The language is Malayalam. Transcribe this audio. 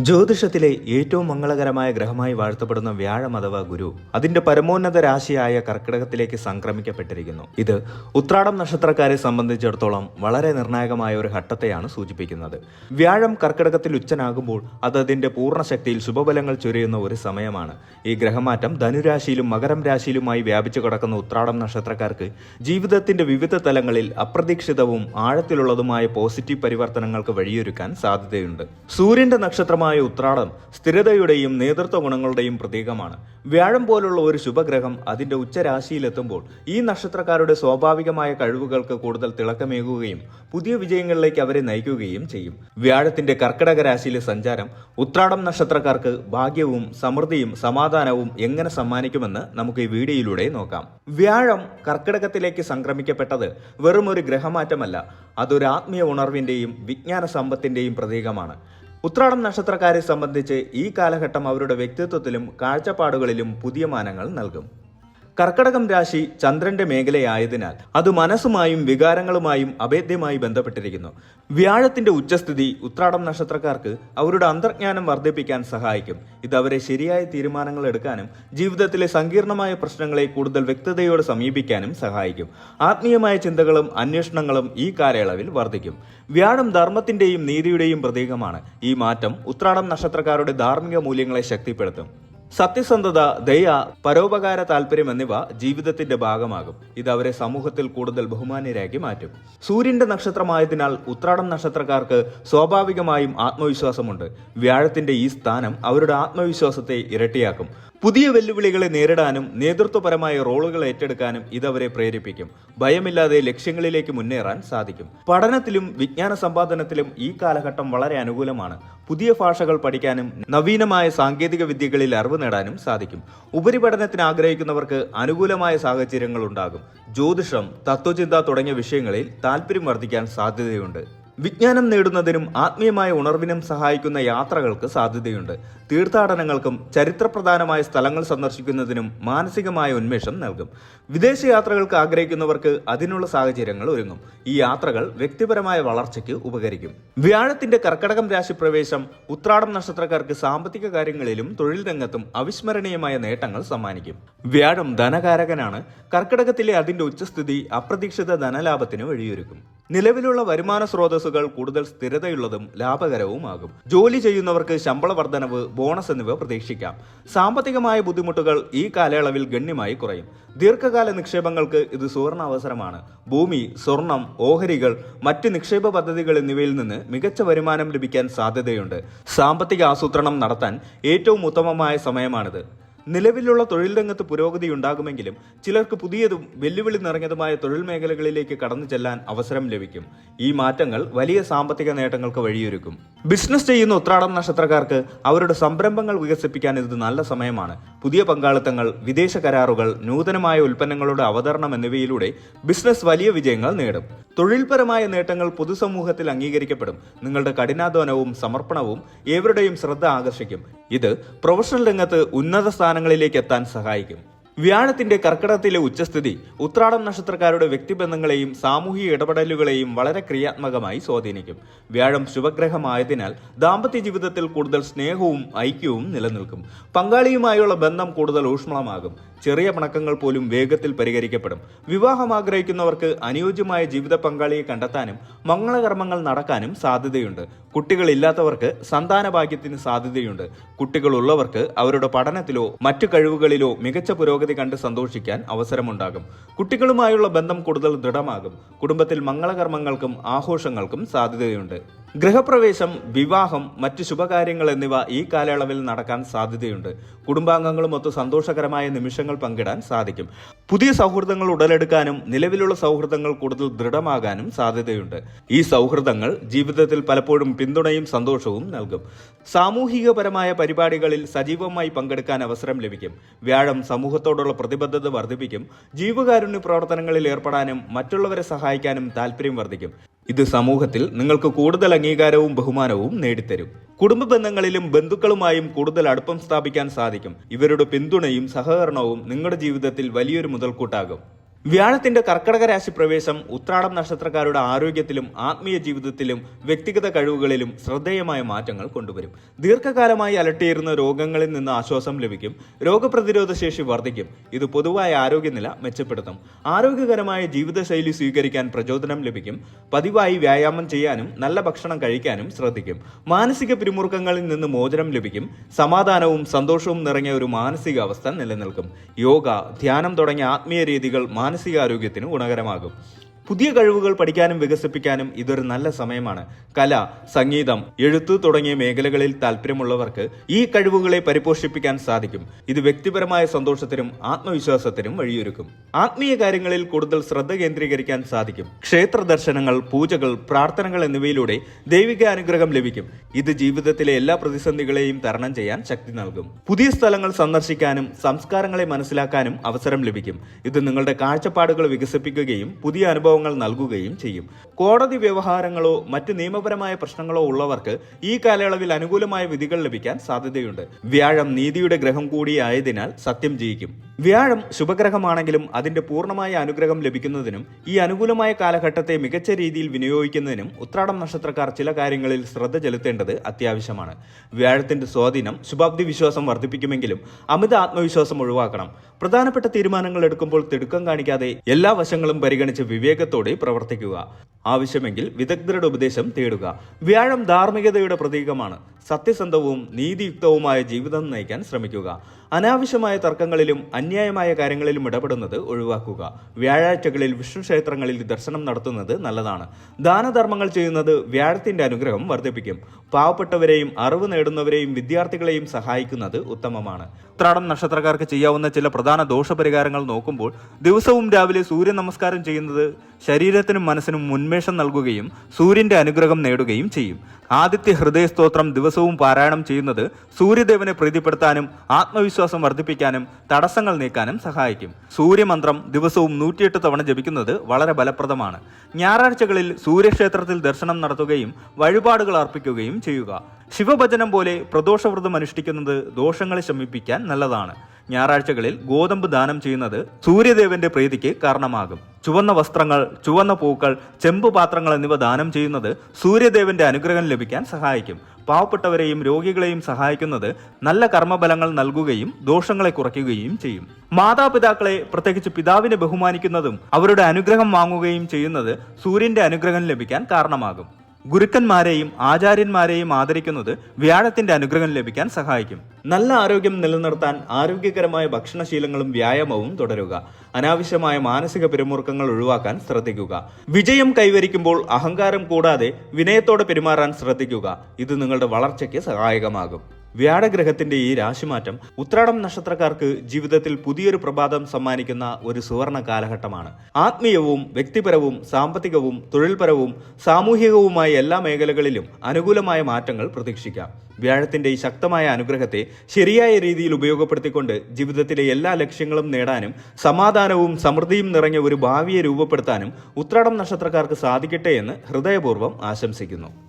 ജ്യോതിഷത്തിലെ ഏറ്റവും മംഗളകരമായ ഗ്രഹമായി വാഴ്ത്തപ്പെടുന്ന വ്യാഴം അഥവാ ഗുരു അതിന്റെ പരമോന്നത രാശിയായ കർക്കിടകത്തിലേക്ക് സംക്രമിക്കപ്പെട്ടിരിക്കുന്നു. ഇത് ഉത്രാടം നക്ഷത്രക്കാരെ സംബന്ധിച്ചിടത്തോളം വളരെ നിർണായകമായ ഒരു ഘട്ടത്തെയാണ് സൂചിപ്പിക്കുന്നത്. വ്യാഴം കർക്കിടകത്തിൽ ഉച്ചനാകുമ്പോൾ അത് അതിന്റെ പൂർണ ശക്തിയിൽ ശുഭബലങ്ങൾ ചൊരിയുന്ന ഒരു സമയമാണ്. ഈ ഗ്രഹമാറ്റം ധനുരാശിയിലും മകരം രാശിയിലുമായി വ്യാപിച്ചു കിടക്കുന്ന ഉത്രാടം നക്ഷത്രക്കാർക്ക് ജീവിതത്തിന്റെ വിവിധ തലങ്ങളിൽ അപ്രതീക്ഷിതവും ആഴത്തിലുള്ളതുമായ പോസിറ്റീവ് പരിവർത്തനങ്ങൾക്ക് വഴിയൊരുക്കാൻ സാധ്യതയുണ്ട്. സൂര്യന്റെ നക്ഷത്രമായ ഉത്രാടം സ്ഥിരതയുടെയും നേതൃത്വ ഗുണങ്ങളുടെയും പ്രതീകമാണ്. വ്യാഴം പോലുള്ള ഒരു ശുഭഗ്രഹം അതിന്റെ ഉച്ചരാശിയിലെത്തുമ്പോൾ ഈ നക്ഷത്രക്കാരുടെ സ്വാഭാവികമായ കഴിവുകൾക്ക് കൂടുതൽ തിളക്കമേകുകയും പുതിയ വിജയങ്ങളിലേക്ക് അവരെ നയിക്കുകയും ചെയ്യും. വ്യാഴത്തിന്റെ കർക്കിടക രാശിയിലെ സഞ്ചാരം ഉത്രാടം നക്ഷത്രക്കാർക്ക് ഭാഗ്യവും സമൃദ്ധിയും സമാധാനവും എങ്ങനെ സമ്മാനിക്കുമെന്ന് നമുക്ക് ഈ വീഡിയോയിലൂടെ നോക്കാം. വ്യാഴം കർക്കിടകത്തിലേക്ക് സംക്രമിക്കപ്പെട്ടത് വെറും ഒരു ഗ്രഹമാറ്റമല്ല അതൊരു ആത്മീയ ഉണർവിന്റെയും വിജ്ഞാന സമ്പത്തിന്റെയും പ്രതീകമാണ്. ഉത്രാടം നക്ഷത്രക്കാരെ സംബന്ധിച്ച് ഈ കാലഘട്ടം അവരുടെ വ്യക്തിത്വത്തിലും കാഴ്ചപ്പാടുകളിലും പുതിയ മാനങ്ങൾ നൽകും. കർക്കടകം രാശി ചന്ദ്രന്റെ മേഖലയായതിനാൽ അത് മനസ്സുമായും വികാരങ്ങളുമായും അഭേദ്യമായി ബന്ധപ്പെട്ടിരിക്കുന്നു. വ്യാഴത്തിന്റെ ഉച്ചസ്ഥിതി ഉത്രാടം നക്ഷത്രക്കാർക്ക് അവരുടെ അന്തർജ്ഞാനം വർദ്ധിപ്പിക്കാൻ സഹായിക്കും. ഇത് അവരെ ശരിയായ തീരുമാനങ്ങൾ എടുക്കാനും ജീവിതത്തിലെ സങ്കീർണമായ പ്രശ്നങ്ങളെ കൂടുതൽ വ്യക്തതയോടെ സമീപിക്കാനും സഹായിക്കും. ആത്മീയമായ ചിന്തകളും അന്വേഷണങ്ങളും ഈ കാലയളവിൽ വർദ്ധിക്കും. വ്യാഴം ധർമ്മത്തിന്റെയും നീതിയുടെയും പ്രതീകമാണ്. ഈ മാറ്റം ഉത്രാടം നക്ഷത്രക്കാരുടെ ധാർമ്മിക മൂല്യങ്ങളെ ശക്തിപ്പെടുത്തും. സത്യസന്ധത ദയ പരോപകാര താല്പര്യം എന്നിവ ജീവിതത്തിന്റെ ഭാഗമാകും. ഇത് അവരെ സമൂഹത്തിൽ കൂടുതൽ ബഹുമാന്യരാക്കി മാറ്റും. സൂര്യന്റെ നക്ഷത്രമായതിനാൽ ഉത്രാടം നക്ഷത്രക്കാർക്ക് സ്വാഭാവികമായും ആത്മവിശ്വാസമുണ്ട്. വ്യാഴത്തിന്റെ ഈ സ്ഥാനം അവരുടെ ആത്മവിശ്വാസത്തെ ഇരട്ടിയാക്കും. പുതിയ വെല്ലുവിളികളെ നേരിടാനും നേതൃത്വപരമായ റോളുകൾ ഏറ്റെടുക്കാനും ഇതവരെ പ്രേരിപ്പിക്കും. ഭയമില്ലാതെ ലക്ഷ്യങ്ങളിലേക്ക് മുന്നേറാൻ സാധിക്കും. പഠനത്തിലും വിജ്ഞാന സമ്പാദനത്തിലും ഈ കാലഘട്ടം വളരെ അനുകൂലമാണ്. പുതിയ ഭാഷകൾ പഠിക്കാനും നവീനമായ സാങ്കേതിക വിദ്യകളിൽ അറിവ് നേടാനും സാധിക്കും. ഉപരിപഠനത്തിന് ആഗ്രഹിക്കുന്നവർക്ക് അനുകൂലമായ സാഹചര്യങ്ങൾ ഉണ്ടാകും. ജ്യോതിഷം തത്വചിന്ത തുടങ്ങിയ വിഷയങ്ങളിൽ താല്പര്യം വർദ്ധിക്കാൻ സാധ്യതയുണ്ട്. വിജ്ഞാനം നേടുന്നതിനും ആത്മീയമായ ഉണർവിനും സഹായിക്കുന്ന യാത്രകൾക്ക് സാധ്യതയുണ്ട്. തീർത്ഥാടനങ്ങൾക്കും ചരിത്രപ്രധാനമായ സ്ഥലങ്ങൾ സന്ദർശിക്കുന്നതിനും മാനസികമായ ഉന്മേഷം നൽകും. വിദേശ യാത്രകൾക്ക് ആഗ്രഹിക്കുന്നവർക്ക് അതിനുള്ള സാഹചര്യങ്ങൾ ഒരുങ്ങും. ഈ യാത്രകൾ വ്യക്തിപരമായ വളർച്ചയ്ക്ക് ഉപകരിക്കും. വ്യാഴത്തിന്റെ കർക്കടകം രാശി പ്രവേശം ഉത്രാടം നക്ഷത്രക്കാർക്ക് സാമ്പത്തിക കാര്യങ്ങളിലും തൊഴിൽ രംഗത്തും അവിസ്മരണീയമായ നേട്ടങ്ങൾ സമ്മാനിക്കും. വ്യാഴം ധനകാരകനാണ്. കർക്കടകത്തിലെ അതിന്റെ ഉച്ചസ്ഥിതി അപ്രതീക്ഷിത ധനലാഭത്തിന് വഴിയൊരുക്കും. നിലവിലുള്ള വരുമാന സ്രോതസ്സുകൾ കൂടുതൽ സ്ഥിരതയുള്ളതും ലാഭകരവുമാകും. ജോലി ചെയ്യുന്നവർക്ക് ശമ്പള വർധനവ് ബോണസ് എന്നിവ പ്രതീക്ഷിക്കാം. സാമ്പത്തികമായ ബുദ്ധിമുട്ടുകൾ ഈ കാലയളവിൽ ഗണ്യമായി കുറയും. ദീർഘകാല നിക്ഷേപങ്ങൾക്ക് ഇത് സുവർണ അവസരമാണ് ഭൂമി സ്വർണം ഓഹരികൾ മറ്റ് നിക്ഷേപ പദ്ധതികൾ എന്നിവയിൽ നിന്ന് മികച്ച വരുമാനം ലഭിക്കാൻ സാധ്യതയുണ്ട്. സാമ്പത്തിക ആസൂത്രണം നടത്താൻ ഏറ്റവും ഉത്തമമായ സമയമാണിത്. നിലവിലുള്ള തൊഴിൽ രംഗത്ത് പുരോഗതി ഉണ്ടാകുമെങ്കിലും ചിലർക്ക് പുതിയതും വെല്ലുവിളി നിറഞ്ഞതുമായ തൊഴിൽ മേഖലകളിലേക്ക് കടന്നു ചെല്ലാൻ അവസരം ലഭിക്കും. ഈ മാറ്റങ്ങൾ വലിയ സാമ്പത്തിക നേട്ടങ്ങൾക്ക് വഴിയൊരുക്കും. ബിസിനസ് ചെയ്യുന്ന ഉത്രാടം നക്ഷത്രക്കാർക്ക് അവരുടെ സംരംഭങ്ങൾ വികസിപ്പിക്കാൻ ഇത് നല്ല സമയമാണ്. പുതിയ പങ്കാളിത്തങ്ങൾ വിദേശ കരാറുകൾ നൂതനമായ ഉൽപ്പന്നങ്ങളുടെ അവതരണം എന്നിവയിലൂടെ ബിസിനസ് വലിയ വിജയങ്ങൾ നേടും. തൊഴിൽപരമായ നേട്ടങ്ങൾ പൊതുസമൂഹത്തിൽ അംഗീകരിക്കപ്പെടും. നിങ്ങളുടെ കഠിനാധ്വാനവും സമർപ്പണവും ഏവരുടെയും ശ്രദ്ധ ആകർഷിക്കും. ഇത് പ്രൊഫഷണൽ രംഗത്ത് ഉന്നത സ്ഥാനങ്ങളിലേക്ക് എത്താൻ സഹായിക്കും വ്യാഴത്തിന്റെ കർക്കിടകത്തിലെ ഉച്ചസ്ഥിതി ഉത്രാടം നക്ഷത്രക്കാരുടെ വ്യക്തിബന്ധങ്ങളെയും സാമൂഹിക ഇടപെടലുകളെയും വളരെ ക്രിയാത്മകമായി സ്വാധീനിക്കും. വ്യാഴം ശുഭഗ്രഹമായതിനാൽ ദാമ്പത്യ ജീവിതത്തിൽ കൂടുതൽ സ്നേഹവും ഐക്യവും നിലനിൽക്കും. പങ്കാളിയുമായുള്ള ബന്ധം കൂടുതൽ ഊഷ്മളമാകും. ചെറിയ പണക്കങ്ങൾ പോലും വേഗത്തിൽ പരിഹരിക്കപ്പെടും. വിവാഹം ആഗ്രഹിക്കുന്നവർക്ക് അനുയോജ്യമായ ജീവിത പങ്കാളിയെ കണ്ടെത്താനും മംഗളകർമ്മങ്ങൾ നടക്കാനും സാധ്യതയുണ്ട്. കുട്ടികളില്ലാത്തവർക്ക് സന്താനഭാഗ്യത്തിന് സാധ്യതയുണ്ട്. കുട്ടികളുള്ളവർക്ക് അവരുടെ പഠനത്തിലോ മറ്റു കഴിവുകളിലോ മികച്ച പുരോഗതി കണ്ട് സന്തോഷിക്കാൻ അവസരമുണ്ടാകും. കുട്ടികളുമായുള്ള ബന്ധം കൂടുതൽ ദൃഢമാകും. കുടുംബത്തിൽ മംഗളകർമ്മങ്ങൾക്കും ആഘോഷങ്ങൾക്കും സാധ്യതയുണ്ട്. ഗൃഹപ്രവേശം വിവാഹം മറ്റ് ശുഭകാര്യങ്ങൾ എന്നിവ ഈ കാലയളവിൽ നടക്കാൻ സാധ്യതയുണ്ട്. കുടുംബാംഗങ്ങളുമൊത്ത് സന്തോഷകരമായ നിമിഷങ്ങൾ പങ്കിടാൻ സാധിക്കും. പുതിയ സൗഹൃദങ്ങൾ ഉടലെടുക്കാനും നിലവിലുള്ള സൗഹൃദങ്ങൾ കൂടുതൽ ദൃഢമാകാനും സാധ്യതയുണ്ട്. ഈ സൗഹൃദങ്ങൾ ജീവിതത്തിൽ പലപ്പോഴും പിന്തുണയും സന്തോഷവും നൽകും. സാമൂഹികപരമായ പരിപാടികളിൽ സജീവമായി പങ്കെടുക്കാൻ അവസരം ലഭിക്കും. വ്യാഴം സമൂഹത്തോടുള്ള പ്രതിബദ്ധത വർദ്ധിപ്പിക്കും. ജീവകാരുണ്യ പ്രവർത്തനങ്ങളിൽ ഏർപ്പെടാനും മറ്റുള്ളവരെ സഹായിക്കാനും താല്പര്യം വർദ്ധിക്കും. ഇത് സമൂഹത്തിൽ നിങ്ങൾക്ക് കൂടുതൽ അംഗീകാരവും ബഹുമാനവും നേടിത്തരും. കുടുംബ ബന്ധങ്ങളിലും ബന്ധുക്കളുമായും കൂടുതൽ അടുപ്പം സ്ഥാപിക്കാൻ സാധിക്കും. ഇവരുടെ പിന്തുണയും സഹകരണവും നിങ്ങളുടെ ജീവിതത്തിൽ വലിയൊരു മുതൽക്കൂട്ടാകും. വ്യാഴത്തിന്റെ കർക്കടക രാശി പ്രവേശം ഉത്രാടം നക്ഷത്രക്കാരുടെ ആരോഗ്യത്തിലും ആത്മീയ ജീവിതത്തിലും വ്യക്തിഗത കഴിവുകളിലും ശ്രദ്ധേയമായ മാറ്റങ്ങൾ കൊണ്ടുവരും. ദീർഘകാലമായി അലട്ടിയിരുന്ന രോഗങ്ങളിൽ നിന്ന് ആശ്വാസം ലഭിക്കും. രോഗപ്രതിരോധ ശേഷി വർദ്ധിക്കും. ഇത് പൊതുവായ ആരോഗ്യനില മെച്ചപ്പെടുത്തും. ആരോഗ്യകരമായ ജീവിതശൈലി സ്വീകരിക്കാൻ പ്രചോദനം ലഭിക്കും. പതിവായി വ്യായാമം ചെയ്യാനും നല്ല ഭക്ഷണം കഴിക്കാനും ശ്രദ്ധിക്കും. മാനസിക പിരിമുറുക്കങ്ങളിൽ നിന്ന് മോചനം ലഭിക്കും. സമാധാനവും സന്തോഷവും നിറഞ്ഞ ഒരു മാനസികാവസ്ഥ നിലനിൽക്കും. യോഗ ധ്യാനം തുടങ്ങിയ ആത്മീയ രീതികൾ മാനസികാരോഗ്യത്തിന് ഗുണകരമാകും. പുതിയ കഴിവുകൾ പഠിക്കാനും വികസിപ്പിക്കാനും ഇതൊരു നല്ല സമയമാണ്. കല സംഗീതം എഴുത്ത് തുടങ്ങിയ മേഖലകളിൽ താല്പര്യമുള്ളവർക്ക് ഈ കഴിവുകളെ പരിപോഷിപ്പിക്കാൻ സാധിക്കും. ഇത് വ്യക്തിപരമായ സന്തോഷത്തിനും ആത്മവിശ്വാസത്തിനും വഴിയൊരുക്കും. ആത്മീയ കാര്യങ്ങളിൽ കൂടുതൽ ശ്രദ്ധ കേന്ദ്രീകരിക്കാൻ സാധിക്കും. ക്ഷേത്ര ദർശനങ്ങൾ പൂജകൾ പ്രാർത്ഥനകൾ എന്നിവയിലൂടെ ദൈവിക അനുഗ്രഹം ലഭിക്കും. ഇത് ജീവിതത്തിലെ എല്ലാ പ്രതിസന്ധികളെയും തരണം ചെയ്യാൻ ശക്തി നൽകും. പുതിയ സ്ഥലങ്ങൾ സന്ദർശിക്കാനും സംസ്കാരങ്ങളെ മനസ്സിലാക്കാനും അവസരം ലഭിക്കും. ഇത് നിങ്ങളുടെ കാഴ്ചപ്പാടുകൾ വികസിപ്പിക്കുകയും പുതിയ അനുഭവങ്ങൾ നൽകുകയും ചെയ്യും. കോടതി വ്യവഹാരങ്ങളോ മറ്റ് നിയമപരമായ പ്രശ്നങ്ങളോ ഉള്ളവർക്ക് ഈ കാലയളവിൽ അനുകൂലമായ വിധികൾ ലഭിക്കാൻ സാധ്യതയുണ്ട്. വ്യാഴം നീതിയുടെ ഗ്രഹം കൂടിയായതിനാൽ സത്യം ജയിക്കും. വ്യാഴം ശുഭഗ്രഹമാണെങ്കിലും അതിന്റെ പൂർണമായ അനുഗ്രഹം ലഭിക്കുന്നതിനും ഈ അനുകൂലമായ കാലഘട്ടത്തെ മികച്ച രീതിയിൽ വിനിയോഗിക്കുന്നതിനും ഉത്രാടം നക്ഷത്രക്കാർ ചില കാര്യങ്ങളിൽ ശ്രദ്ധ ചെലുത്തേണ്ടത് അത്യാവശ്യമാണ്. വ്യാഴത്തിന്റെ സ്വാധീനം ശുഭാപ്തി വിശ്വാസം വർദ്ധിപ്പിക്കുമെങ്കിലും അമിത ആത്മവിശ്വാസം ഒഴിവാക്കണം. പ്രധാനപ്പെട്ട തീരുമാനങ്ങൾ എടുക്കുമ്പോൾ തിടുക്കം കാണിക്കാതെ എല്ലാ വശങ്ങളും പരിഗണിച്ച് വിവേകത്തോടെ പ്രവർത്തിക്കുക. ആവശ്യമെങ്കിൽ വിദഗ്ധരുടെ ഉപദേശം തേടുക. വ്യാഴം ധാർമ്മികതയുടെ പ്രതീകമാണ്. സത്യസന്ധവും നീതിയുക്തവുമായ ജീവിതം നയിക്കാൻ ശ്രമിക്കുക. അനാവശ്യമായ തർക്കങ്ങളിലും അന്യായമായ കാര്യങ്ങളിലും ഇടപെടുന്നത് ഒഴിവാക്കുക. വ്യാഴാഴ്ചകളിൽ വിഷ്ണു ക്ഷേത്രങ്ങളിൽ ദർശനം നടത്തുന്നത് നല്ലതാണ്. ദാനധർമ്മങ്ങൾ ചെയ്യുന്നത് വ്യാഴത്തിന്റെ അനുഗ്രഹം വർദ്ധിപ്പിക്കും. പാവപ്പെട്ടവരെയും അറിവ് നേടുന്നവരെയും വിദ്യാർത്ഥികളെയും സഹായിക്കുന്നത് ഉത്തമമാണ്. ഉത്രാടം നക്ഷത്രക്കാർക്ക് ചെയ്യാവുന്ന ചില പ്രധാന ദോഷപരിഹാരങ്ങൾ നോക്കുമ്പോൾ ദിവസവും രാവിലെ സൂര്യ നമസ്കാരം ചെയ്യുന്നത് ശരീരത്തിനും മനസ്സിനും ഉന്മേഷം നൽകുകയും സൂര്യന്റെ അനുഗ്രഹം നേടുകയും ചെയ്യും. ആദിത്യ ഹൃദയ സ്തോത്രം ദിവസവും പാരായണം ചെയ്യുന്നത് സൂര്യദേവനെ പ്രീതിപ്പെടുത്താനും ആത്മവിശ്വാസം വർദ്ധിപ്പിക്കാനും തടസ്സങ്ങൾ നീക്കാനും സഹായിക്കും. സൂര്യമന്ത്രം ദിവസവും നൂറ്റിയെട്ട് തവണ ജപിക്കുന്നത് വളരെ ഫലപ്രദമാണ്. ഞായറാഴ്ചകളിൽ സൂര്യക്ഷേത്രത്തിൽ ദർശനം നടത്തുകയും വഴിപാടുകൾ അർപ്പിക്കുകയും ചെയ്യുക. ശിവഭജനം പോലെ പ്രദോഷവ്രതം അനുഷ്ഠിക്കുന്നത് ദോഷങ്ങളെ ശമിപ്പിക്കാൻ നല്ലതാണ്. ഞായറാഴ്ചകളിൽ ഗോതമ്പ് ദാനം ചെയ്യുന്നത് സൂര്യദേവന്റെ പ്രീതിക്ക് കാരണമാകും. ചുവന്ന വസ്ത്രങ്ങൾ ചുവന്ന പൂക്കൾ ചെമ്പ് പാത്രങ്ങൾ എന്നിവ ദാനം ചെയ്യുന്നത് സൂര്യദേവന്റെ അനുഗ്രഹം ലഭിക്കാൻ സഹായിക്കും. പാവപ്പെട്ടവരെയും രോഗികളെയും സഹായിക്കുന്നത് നല്ല കർമ്മബലങ്ങൾ നൽകുകയും ദോഷങ്ങളെ കുറയ്ക്കുകയും ചെയ്യും. മാതാപിതാക്കളെ പ്രത്യേകിച്ച് പിതാവിനെ ബഹുമാനിക്കുന്നതും അവരുടെ അനുഗ്രഹം വാങ്ങുകയും ചെയ്യുന്നത് സൂര്യന്റെ അനുഗ്രഹം ലഭിക്കാൻ കാരണമാകും. ഗുരുക്കന്മാരെയും ആചാര്യന്മാരെയും ആദരിക്കുന്നത് വ്യാഴത്തിന്റെ അനുഗ്രഹം ലഭിക്കാൻ സഹായിക്കും. നല്ല ആരോഗ്യം നിലനിർത്താൻ ആരോഗ്യകരമായ ഭക്ഷണശീലങ്ങളും വ്യായാമവും തുടരുക. അനാവശ്യമായ മാനസിക പിരിമുറുക്കങ്ങൾ ഒഴിവാക്കാൻ ശ്രദ്ധിക്കുക. വിജയം കൈവരിക്കുമ്പോൾ അഹങ്കാരം കൂടാതെ വിനയത്തോടെ പെരുമാറാൻ ശ്രദ്ധിക്കുക. ഇത് നിങ്ങളുടെ വളർച്ചയ്ക്ക് സഹായകമാകും. വ്യാഴഗ്രഹത്തിന്റെ ഈ രാശിമാറ്റം ഉത്രാടം നക്ഷത്രക്കാർക്ക് ജീവിതത്തിൽ പുതിയൊരു പ്രഭാതം സമ്മാനിക്കുന്ന ഒരു സുവർണ കാലഘട്ടമാണ്. ആത്മീയവും വ്യക്തിപരവും സാമ്പത്തികവും തൊഴിൽപരവും സാമൂഹികവുമായ എല്ലാ മേഖലകളിലും അനുകൂലമായ മാറ്റങ്ങൾ പ്രതീക്ഷിക്കാം. വ്യാഴത്തിന്റെ ഈ ശക്തമായ അനുഗ്രഹത്തെ ശരിയായ രീതിയിൽ ഉപയോഗപ്പെടുത്തിക്കൊണ്ട് ജീവിതത്തിലെ എല്ലാ ലക്ഷ്യങ്ങളും നേടാനും സമാധാനവും സമൃദ്ധിയും നിറഞ്ഞ ഒരു ഭാവിയെ രൂപപ്പെടുത്താനും ഉത്രാടം നക്ഷത്രക്കാർക്ക് സാധിക്കട്ടെ എന്ന് ഹൃദയപൂർവം ആശംസിക്കുന്നു.